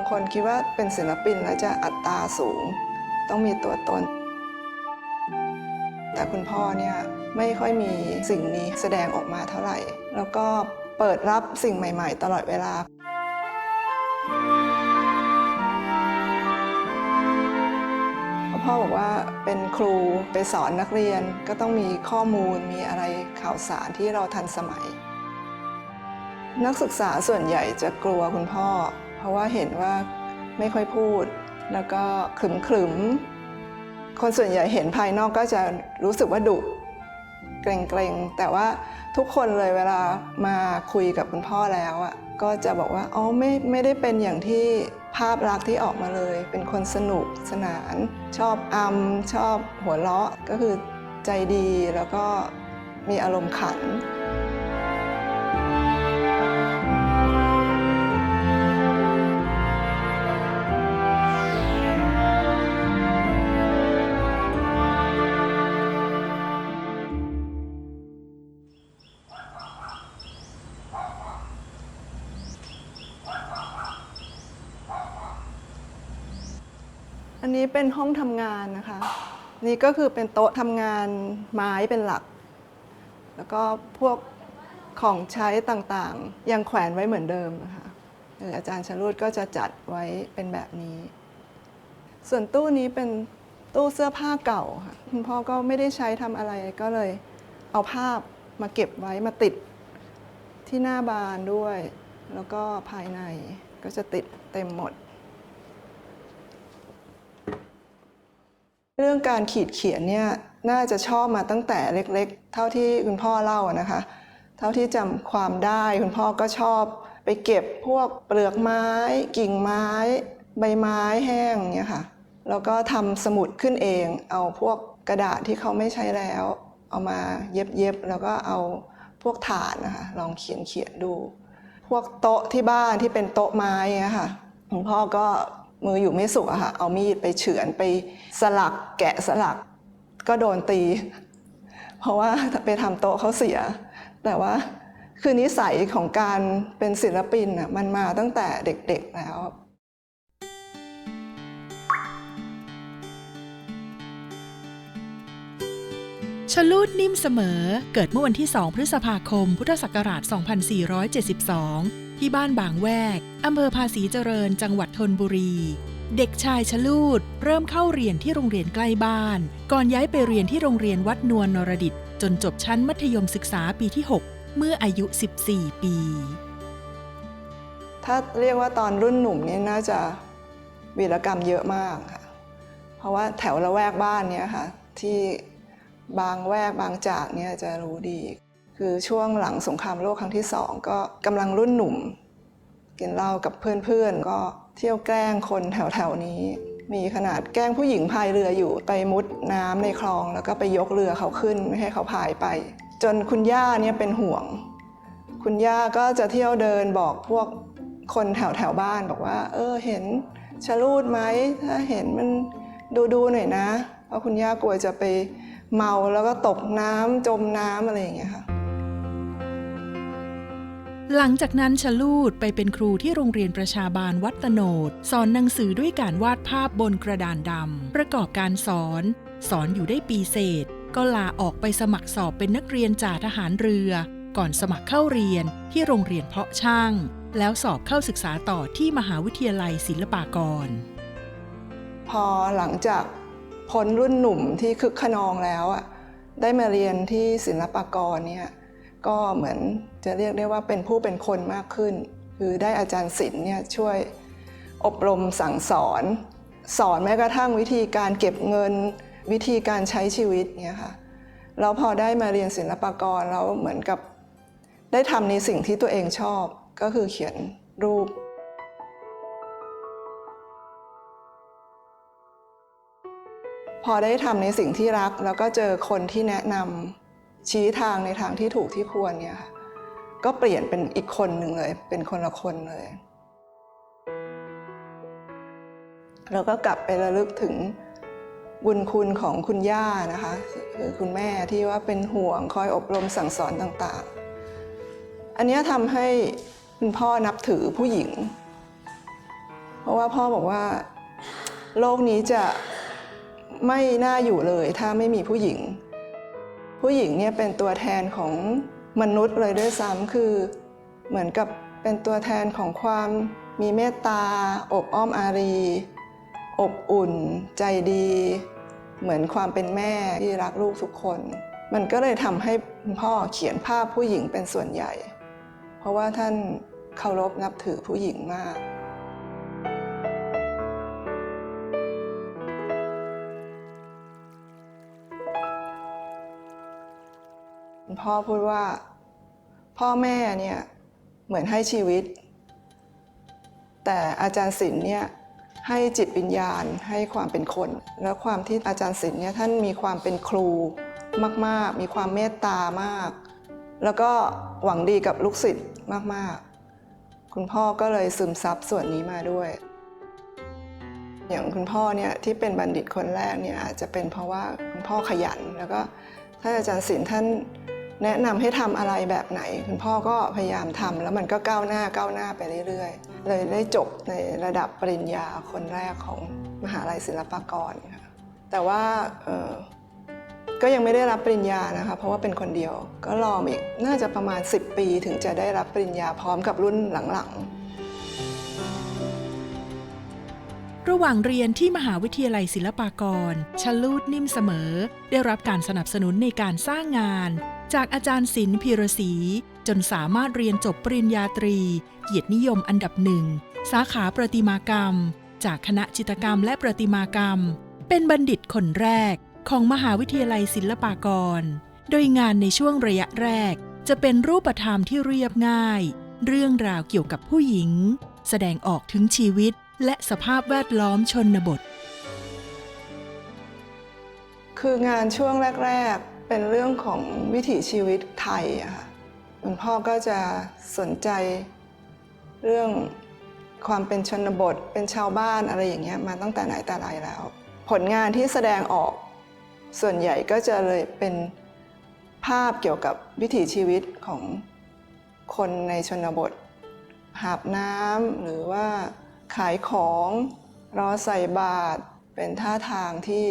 างคนคิดว่าเป็นศิลปินแล้วจะอัตราสูง ต้องมีตัวตน แต่คุณพ่อเนี่ยไม่ค่อยมีสิ่งนี้แสดงออกมาเท่าไหร่ แล้วก็เปิดรับสิ่งใหม่ ๆ ตลอดเวลาพ่อบอกว่าเป็นครูไปสอนนักเรียนก็ต้องมีข้อมูลมีอะไรข่าวสารที่เราทันสมัย นักศึกษาส่วนใหญ่จะกลัวคุณพ่อ เพราะว่าเห็นว่าไม่ค่อยพูด แล้วก็ขึมขึมคนส่วนใหญ่เห็นภายนอกก็จะรู้สึกว่าดุเกรงๆ แต่ว่าทุกคนเลยเวลามาคุยกับคุณพ่อแล้วอะก็จะบอกว่าอ๋อไม่ไม่ได้เป็นอย่างที่ภาพลักษณ์ที่ออกมาเลย เป็นคนสนุกสนาน ชอบอำชอบหัวเราะก็คือใจดีแล้วก็มีอารมณ์ขัน นี้เป็นห้องทำงานนะคะ นี่ก็คือเป็นโต๊ะทำงานไม้เป็นหลัก แล้วก็พวกของใช้ต่างๆ ยังแขวนไว้เหมือนเดิมนะคะอออาจารย์ชลุดก็จะจัดไว้เป็นแบบนี้ ส่วนตู้นี้เป็นตู้เสื้อผ้าเก่าค่ะคุณพ่อก็ไม่ได้ใช้ทำอะไรก็เลยเอาภาพมาเก็บไว้มาติดที่หน้าบานด้วย แล้วก็ภายในก็จะติดเต็มหมด เรื่องการขีดเขียนเนี่ยน่าจะชอบมาตั้งแต่เล็กๆ เท่าที่คุณพ่อเล่านะคะ เท่าที่จำความได้คุณพ่อก็ชอบไปเก็บพวกเปลือกไม้ กิ่งไม้ ใบไม้แห้งเนี่ยค่ะแล้วก็ทำสมุดขึ้นเอง เอาพวกกระดาษที่เขาไม่ใช้แล้ว เอามาเย็บๆแล้วก็เอาพวกฐานนะคะลองเขียนเขียนๆดู พวกโต๊ะที่บ้านที่เป็นโต๊ะไม้เนี่ยค่ะคุณพ่อก็ มืออยู่ไม่สุขอะค่ะ เอามีดไปเฉือนไปสลักแกะสลัก ก็โดนตี เพราะว่าไปทำโต๊ะเขาเสีย แต่ว่าคือนิสัยของการเป็นศิลปินน่ะมันมาตั้งแต่เด็กๆแล้วชลูดนิ่มเสมอเกิดเมื่อวันที่ 2 พฤษภาคม พุทธศักราช 2472 ที่บ้านบางแวกอำเภอภาษีเจริญจังหวัดธนบุรี เด็กชายชลูด เริ่มเข้าเรียนที่โรงเรียนใกล้บ้าน ก่อนย้ายไปเรียนที่โรงเรียนวัดนวลนรดิต จนจบชั้นมัธยมศึกษาปีที่ 6 เมื่ออายุ 14 ปี ถ้าเรียกว่าตอนรุ่นหนุ่มนี่น่าจะวีรกรรมเยอะมากค่ะ เพราะว่าแถวละแวกบ้านเนี้ยค่ะ ที่บางแวกบางจากเนี่ยจะรู้ดี คือช่วงหลังสงครามโลกครั้งที่สองก็กำลังรุ่นหนุ่ม กินเหล้ากับเพื่อนๆ ก็เที่ยวแกล้งคนแถวๆนี้ มีขนาดแกล้งผู้หญิงพายเรืออยู่ไปมุดน้ำในคลอง แล้วก็ไปยกเรือเขาขึ้นไม่ให้เขาพายไป จนคุณย่าเนี่ยเป็นห่วง คุณย่าก็จะเที่ยวเดินบอกพวกคนแถวแถวๆบ้านบอกว่า เออเห็นชะลูดไหมถ้าเห็นมันดูดูหน่อยนะ เพราะคุณย่ากลัวจะไปเมาแล้วก็ตกน้ำจมน้ำอะไรอย่างเงี้ยค่ะ หลังจากนั้นชลูดไปเป็นครูที่โรงเรียนประชาบาลวัดตโนด สอนหนังสือด้วยการวาดภาพบนกระดานดำประกอบการสอน สอนอยู่ได้ปีเศษ ก็ลาออกไปสมัครสอบเป็นนักเรียนจ่าทหารเรือ ก่อนสมัครเข้าเรียนที่โรงเรียนเพาะช่าง แล้วสอบเข้าศึกษาต่อที่มหาวิทยาลัยศิลปากร พอหลังจากพ้นรุ่นหนุ่มที่คึกขนองแล้วอะได้มาเรียนที่ศิลปากรเนี่ย ก็เหมือนจะเรียกได้ว่าเป็นผู้เป็นคนมากขึ้น คือได้อาจารย์ศิลป์เนี่ยช่วยอบรมสั่งสอน สอนแม้กระทั่งวิธีการเก็บเงินวิธีการใช้ชีวิตเนี่ยค่ะแล้วพอได้มาเรียนศิลปากรแล้วเหมือนกับ ได้ทำในสิ่งที่ตัวเองชอบก็คือเขียนรูปพอได้ทำในสิ่งที่รักแล้วก็เจอคนที่แนะนำ ชี้ทางในทางที่ถูกที่ควรเนี่ยค่ะก็เปลี่ยนเป็นอีกคนหนึ่งเลย เป็นคนละคนเลย แล้วก็กลับไประลึกถึงบุญคุณของคุณย่านะคะคือคุณแม่ที่ว่าเป็นห่วงคอยอบรมสั่งสอนต่างๆ อันนี้ทำให้คุณพ่อนับถือผู้หญิง เพราะว่าพ่อบอกว่า โลกนี้จะไม่น่าอยู่เลยถ้าไม่มีผู้หญิง ผู้หญิงเนี่ยเป็นตัวแทนของมนุษย์เลยด้วยซ้ำคือเหมือนกับเป็นตัวแทนของความมีเมตตา อบอ้อมอารี อบอุ่น ใจดี เหมือนความเป็นแม่ที่รักลูกทุกคน มันก็เลยทำให้คุณพ่อเขียนภาพผู้หญิงเป็นส่วนใหญ่ เพราะว่าท่านเคารพนับถือผู้หญิงมาก พ่อพูดว่า พ่อแม่เนี่ยเหมือนให้ชีวิต แต่อาจารย์ศิลป์เนี่ยให้จิตวิญญาณให้ความเป็นคน แล้วความที่อาจารย์ศิลป์เนี่ยท่านมีความเป็นครูมาก ๆ มีความเมตตามาก แล้วก็หวังดีกับลูกศิษย์มาก ๆ คุณพ่อก็เลยซึมซับส่วนนี้มาด้วย อย่างคุณพ่อเนี่ยที่เป็นบัณฑิตคนแรกเนี่ยอาจจะเป็นเพราะว่าคุณพ่อขยันแล้วก็ท่านอาจารย์ศิลป์ท่าน แนะนำให้ทำอะไรแบบไหน คุณพ่อก็พยายามทำแล้วมันก็ก้าวหน้าก้าวหน้าไปเรื่อยๆ เลยได้จบในระดับปริญญาคนแรกของมหาลัยศิลปากรค่ะแต่ว่าก็ยังไม่ได้รับปริญญานะคะเพราะว่าเป็นคนเดียวก็รออีกน่าจะประมาณ 10 ปีถึงจะได้รับปริญญาพร้อมกับรุ่นหลังๆ ระหว่างเรียนที่มหาวิทยาลัยศิลปากร ชลูดนิ่มเสมอ ได้รับการสนับสนุนในการสร้างงาน จากอาจารย์ศิลป์พีรศรีจนสามารถเรียนจบปริญญาตรี เกียรตินิยมอันดับหนึ่ง สาขาประติมากรรม จากคณะจิตรกรรมและประติมากรรม เป็นบัณฑิตคนแรกของมหาวิทยาลัยศิลปากร โดยงานในช่วงระยะแรก จะเป็นรูปธรรมที่เรียบง่าย เรื่องราวเกี่ยวกับผู้หญิง แสดงออกถึงชีวิต และสภาพแวดล้อมชนบท คืองานช่วงแรก ๆ เป็นเรื่องของวิถีชีวิตไทยอะค่ะคุณพ่อก็จะสนใจเรื่องความเป็นชนบทเป็นชาวบ้านอะไรอย่างเงี้ยมาตั้งแต่ไหนแต่ไรแล้ว ผลงานที่แสดงออกส่วนใหญ่ก็จะเลยเป็นภาพเกี่ยวกับวิถีชีวิตของคนในชนบทหาบน้ำหรือว่า ขายของรอใส่บาตรเป็นท่าทางที่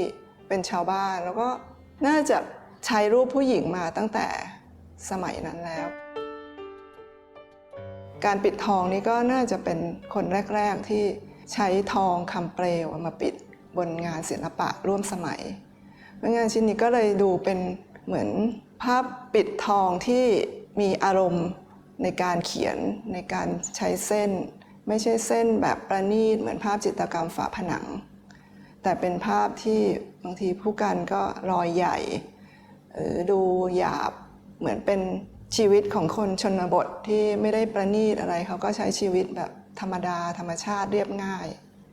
เป็นชาวบ้าน แล้วก็น่าจะใช้รูปผู้หญิงมาตั้งแต่สมัยนั้นแล้ว การปิดทองนี้ก็น่าจะเป็นคนแรก ๆที่ใช้ทองคำเปลวมาปิดบนงานศิลปะร่วมสมัยงานชิ้นนี้ก็เลยดูเป็นเหมือนภาพปิดทองที่มีอารมณ์ในการเขียนในการใช้เส้น ไม่ใช่เส้นแบบประณีตเหมือนภาพจิตรกรรมฝาผนัง แต่เป็นภาพที่บางทีผู้กันก็รอยใหญ่หรือดูหยาบเหมือนเป็นชีวิตของคนชนบทที่ไม่ได้ประณีตอะไรเขาก็ใช้ชีวิตแบบธรรมดาธรรมชาติเรียบง่าย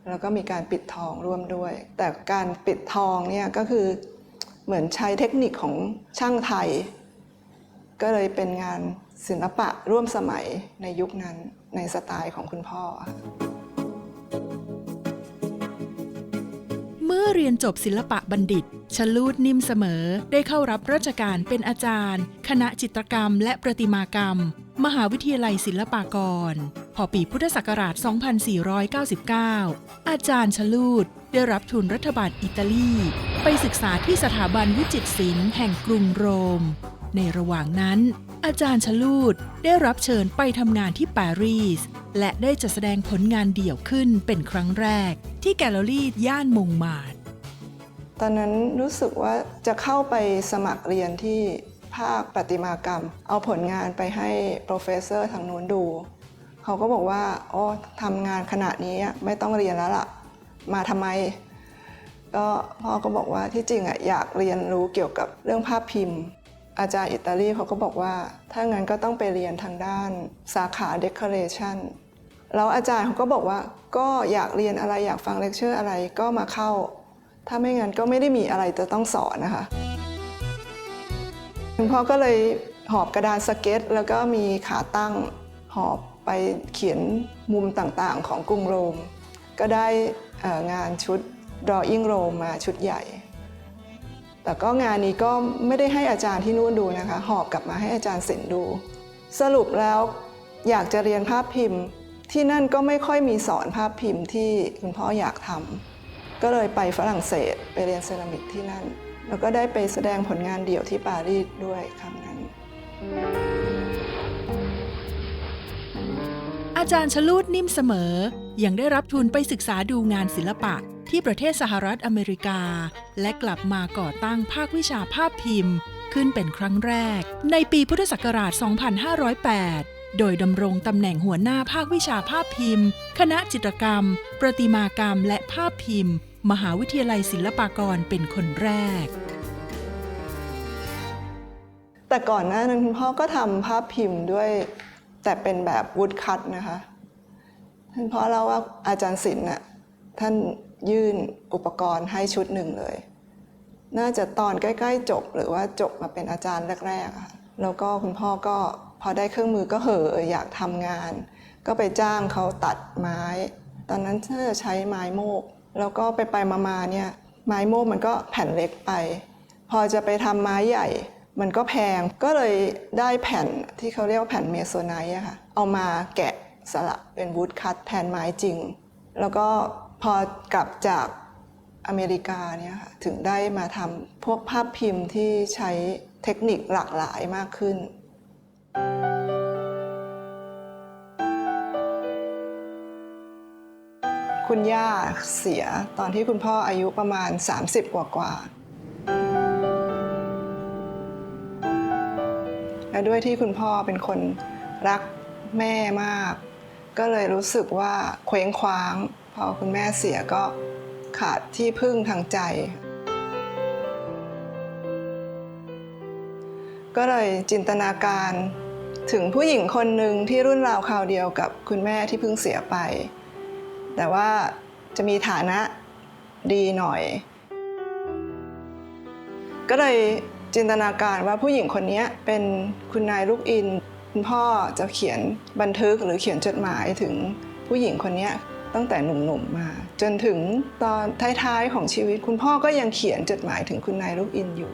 แล้วก็มีการปิดทองร่วมด้วย แต่การปิดทองเนี่ยก็คือเหมือนใช้เทคนิคของช่างไทย ก็เลยเป็นงานศิลปะร่วมสมัยในยุคนั้นในสไตล์ของคุณพ่อค่ะเมื่อเรียนจบศิลปะบัณฑิต ชลูดนิ่มเสมอ ได้เข้ารับราชการเป็นอาจารย์ คณะจิตรกรรมและประติมากรรม มหาวิทยาลัยศิลปากร พอปีพุทธศักราช 2499 อาจารย์ชลูดได้รับทุนรัฐบาลอิตาลี ไปศึกษาที่สถาบันวิจิตรศิลป์แห่งกรุงโรม ในระหว่างนั้น อาจารย์ชลูดได้รับเชิญไปทำงานที่ปารีส และได้จัดแสดงผลงานเดี่ยวขึ้นเป็นครั้งแรก ที่แกลเลอรี่ย่านมงมาดตอนนั้นรู้สึกว่าจะเข้าไปสมัครเรียนที่ภาคประติมากรรม เอาผลงานไปให้โปรเฟสเซอร์ทางนู้นดู เขาก็บอกว่าอ๋อทำงานขนาดนี้ไม่ต้องเรียนแล้วล่ะ มาทำไม ก็พ่อก็บอกว่าที่จริงอะอยากเรียนรู้เกี่ยวกับเรื่องภาพพิมพ์ อาจารย์อิตาลีเขาก็บอกว่า ถ้างั้นก็ต้องไปเรียนทางด้านสาขา decoration แล้วอาจารย์เขาก็บอกว่าก็อยากเรียนอะไรอยากฟังเลคเชอร์อะไรก็มาเข้า ถ้าไม่งั้นก็ไม่ได้มีอะไรจะต้องสอนนะคะคุณพ่อก็เลยหอบกระดานสเก็ต แล้วก็มีขาตั้งหอบไปเขียนมุมต่างๆ ของกรุงโรม ก็ได้งานชุด drawing Rome มาชุดใหญ่ แต่ก็งานนี้ก็ไม่ได้ให้อาจารย์ที่นู่นดูนะคะ หอบกลับมาให้อาจารย์ศิลป์ดู สรุปแล้วอยากจะเรียนภาพพิมพ์ ที่นั่นก็ไม่ค่อยมีสอนภาพพิมพ์ที่คุณพ่ออยากทำก็เลยไปฝรั่งเศสไปเรียนเซรามิกที่นั่น แล้วก็ได้ไปแสดงผลงานเดี่ยวที่ปารีสด้วยครั้งนั้น อาจารย์ชลูดนิ่มเสมอยังได้รับทุนไปศึกษาดูงานศิลปะ ที่ประเทศสหรัฐอเมริกา และกลับมาก่อตั้งภาควิชาภาพพิมพ์ ขึ้นเป็นครั้งแรก ในปีพุทธศักราช 2508 โดยดำรงตำแหน่งหัวหน้าภาควิชาภาพพิมพ์ คณะจิตรกรรม ประติมากรรม และภาพพิมพ์ มหาวิทยาลัยศิลปากรเป็นคนแรกแต่ก่อนหน้านั้นคุณพ่อก็ทำภาพพิมพ์ด้วยแต่เป็นแบบวูดคัตนะคะ ท่านพ่อเล่าว่าอาจารย์ศิลป์น่ะท่าน ยื่นอุปกรณ์ให้ชุดหนึ่งเลย น่าจะตอนใกล้ ๆ จบหรือว่าจบมาเป็นอาจารย์แรกๆค่ะแล้วก็คุณพ่อก็พอได้เครื่องมือก็เห่ออยากทำงาน ก็ไปจ้างเขาตัดไม้ ตอนนั้นถ้าจะใช้ไม้โมก แล้วก็ไปไปมาๆเนี่ยไม้โมกมันก็แผ่นเล็กไป พอจะไปทำไม้ใหญ่ มันก็แพงก็เลยได้แผ่นที่เขาเรียกว่าแผ่นเมโซไนท์ค่ะเอามาแกะสลักเป็นวูดคัตแทนไม้จริง แล้วก็ พอกลับจากอเมริกาเนี่ยค่ะถึงได้มาทำพวกภาพพิมพ์ที่ใช้เทคนิคหลากหลายมากขึ้น คุณย่าเสียตอนที่คุณพ่ออายุประมาณ 30 กว่ากว่าและด้วยที่คุณพ่อเป็นคนรักแม่มาก ก็เลยรู้สึกว่าเคว้งคว้าง พอคุณแม่เสียก็ขาดที่พึ่งทางใจ ก็เลยจินตนาการถึงผู้หญิงคนหนึ่งที่รุ่นราวคราวเดียวกับคุณแม่ที่เพิ่งเสียไป แต่ว่าจะมีฐานะดีหน่อย ก็เลยจินตนาการว่าผู้หญิงคนนี้เป็นคุณนายลูกอิน คุณพ่อจะเขียนบันทึกหรือเขียนจดหมายถึงผู้หญิงคนนี้ ตั้งแต่หนุ่มๆมา จนถึงตอนท้ายๆของชีวิต คุณพ่อก็ยังเขียนจดหมายถึงคุณนายลูกอินอยู่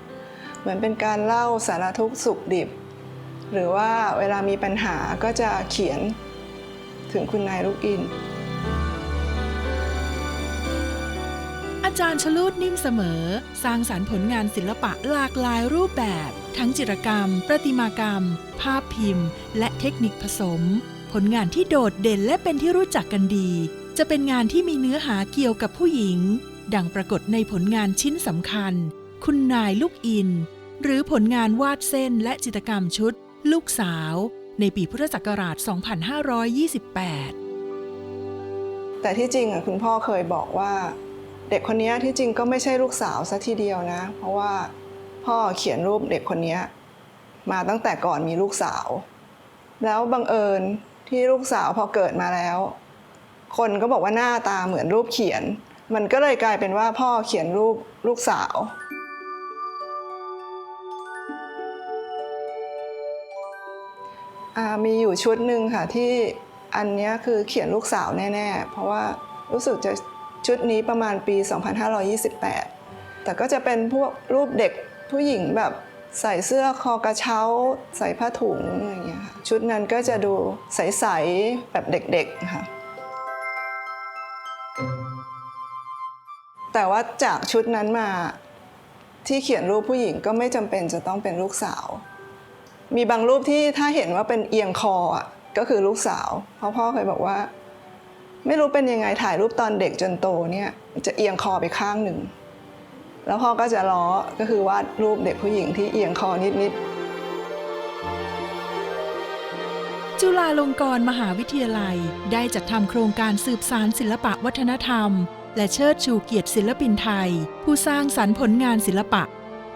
เหมือนเป็นการเล่าสารทุกข์สุขดิบ หรือว่าเวลามีปัญหาก็จะเขียนถึงคุณนายลูกอิน อาจารย์ชลูดนิ่มเสมอ สร้างสารรค์ผลงานศิลปะหลากหลายรูปแบบ ทั้งจิตรกรรม ประติมากรรม ภาพพิมพ์ และเทคนิคผสม ผลงานที่โดดเด่นและเป็นที่รู้จักกันดี จะเป็นงานที่มีเนื้อหาเกี่ยวกับผู้หญิง ดังปรากฏในผลงานชิ้นสำคัญ คุณนายลูกอิน หรือผลงานวาดเส้นและจิตรกรรมชุด ลูกสาว ในปีพุทธศักราช 2528 แต่ที่จริงอะคุณพ่อเคยบอกว่า เด็กคนนี้ที่จริงก็ไม่ใช่ลูกสาวซะทีเดียวนะ เพราะว่าพ่อเขียนรูปเด็กคนนี้มาตั้งแต่ก่อนมีลูกสาว แล้วบังเอิญที่ลูกสาวพอเกิดมาแล้ว คนก็บอกว่าหน้าตาเหมือนรูปเขียน มันก็เลยกลายเป็นว่าพ่อเขียนรูปลูกสาว มีอยู่ชุดหนึ่งค่ะที่อันนี้คือเขียนลูกสาวแน่ๆ เพราะว่ารู้สึกจะชุดนี้ประมาณปี 2528 แต่ก็จะเป็นพวกรูปเด็กผู้หญิงแบบใส่เสื้อคอกระเช้า ใส่ผ้าถุงอะไรอย่างเงี้ยค่ะชุดนั้นก็จะดูใส ๆ แบบเด็ก ๆ ค่ะ แต่ว่าจากชุดนั้นมาที่เขียนรูปผู้หญิงก็ไม่จำเป็นจะต้องเป็นลูกสาว มีบางรูปที่ถ้าเห็นว่าเป็นเอียงคออะก็คือลูกสาว เพราะพ่อเคยบอกว่า ไม่รู้เป็นยังไงถ่ายรูปตอนเด็กจนโตเนี่ยจะเอียงคอไปข้างหนึ่ง แล้วพ่อก็จะล้อก็คือวาดรูปเด็กผู้หญิงที่เอียงคอนิด จุฬาลงกรณ์มหาวิทยาลัย ได้จัดทำโครงการสืบสารศิลปะวัฒนธรรม และเชิดชูเกียรติศิลปินไทย ผู้สร้างสรรค์ผลงานศิลปะ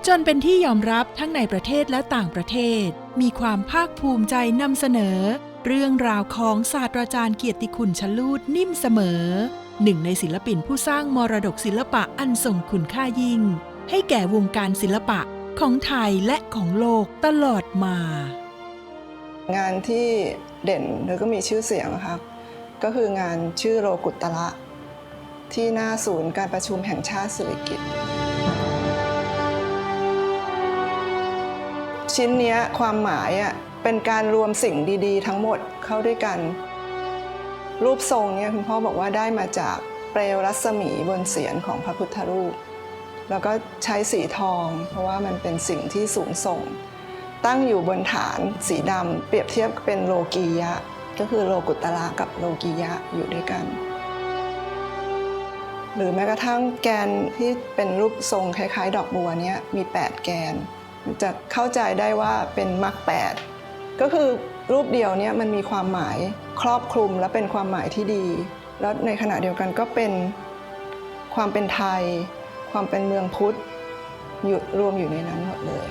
จนเป็นที่ยอมรับทั้งในประเทศและต่างประเทศ มีความภาคภูมิใจนำเสนอ เรื่องราวของศาสตราจารย์เกียรติคุณชลูดนิ่มเสมอ หนึ่งในศิลปินผู้สร้างมรดกศิลปะอันทรงคุณค่ายิ่ง ให้แก่วงการศิลปะของไทยและของโลกตลอดมา งานที่เด่นแล้วก็มีชื่อเสียงนะคะก็คืองานชื่อโรกุตระที่หน้าศูนย์การประชุมแห่งชาติสิริกิติ์ชิ้นนี้ความหมายอะเป็นการรวมสิ่งดีๆ ทั้งหมดเข้าด้วยกัน รูปทรงเนี่ยคุณพ่อบอกว่าได้มาจากเปลวรัศมีบนเสียรของพระพุทธรูป แล้วก็ใช้สีทอง เพราะว่ามันเป็นสิ่งที่สูงส่ง ตั้งอยู่บนฐานสีดำเปรียบเทียบเป็นโลกียะ ก็คือโลกุตระกับโลกียะอยู่ด้วยกัน หรือแม้กระทั่งแกนที่เป็นรูปทรงคล้ายๆ ดอกบัวเนี้ยมี 8 แกน จะเข้าใจได้ว่าเป็นมรรคแปดก็คือรูปเดียวเนี่ยมันมีความหมายครอบคลุมและเป็นความหมายที่ดี แล้วในขณะเดียวกันก็เป็นความเป็นไทย ความเป็นเมืองพุทธอยู่รวมอยู่ในนั้นหมดเลย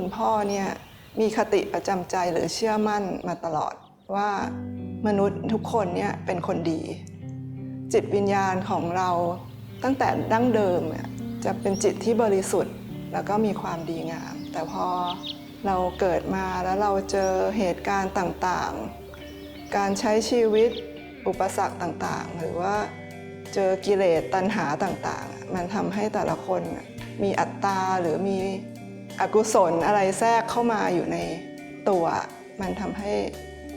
คุณพ่อเนี่ยมีคติประจำใจหรือเชื่อมั่นมาตลอดว่ามนุษย์ทุกคนเนี่ยเป็นคนดี จิตวิญญาณของเราตั้งแต่ดั้งเดิมเนี่ยจะเป็นจิตที่บริสุทธิ์ แล้วก็มีความดีงาม แต่พอเราเกิดมาแล้วเราเจอเหตุการณ์ต่างๆ การใช้ชีวิตอุปสรรคต่างๆ หรือว่าเจอกิเลสตัณหาต่างๆ มันทำให้แต่ละคนมีอัตตาหรือมี อกุศลอะไรแทรกเข้ามาอยู่ในตัว มันทำให้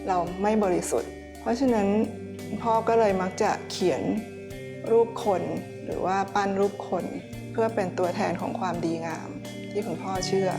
เราไม่บริสุทธิ์ เพราะฉะนั้นพ่อก็เลยมักจะเขียนรูปคนหรือว่าปั้นรูปคน เพื่อเป็นตัวแทนของความดีงามที่คุณพ่อเชื่อ